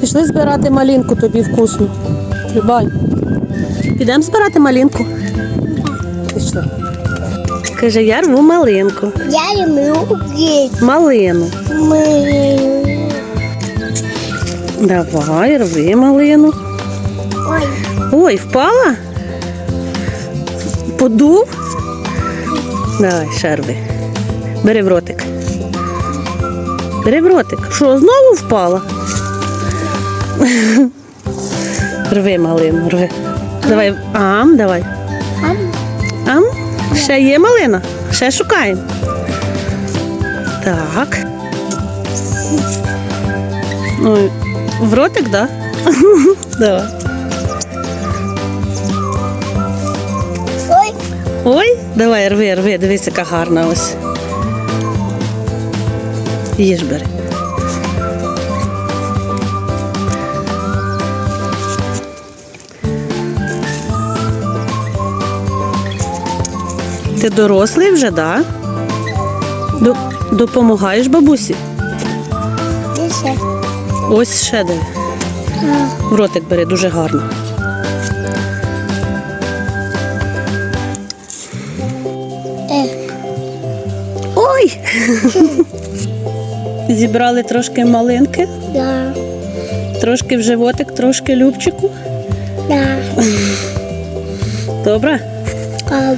Пішли збирати малинку тобі вкусну. Любань. Підемо збирати малинку. Пішли. Каже, я рву малинку. Я люблю есть. Малину. Давай, рви малину. Ой, Ой, впала? Подув? Давай, ще рви. Бери в ротик. Бери в ротик. Що, знову впала? Рви малину, рви. Давай, ам, давай. ам, Ам, ще є малина. Ще шукаємо. Так. Ой, в ротик, так? Да? Давай. ой, Ой, давай, рви, рви, дивись, яка гарна ось. Їж бери. Ти дорослий вже, так? Да? Допомагаєш бабусі? дыши. Ось ще де. В ротик бери дуже гарно. Э, Ой! Зібрали трошки малинки, да, трошки в животик, трошки любчику. да. Добре? А,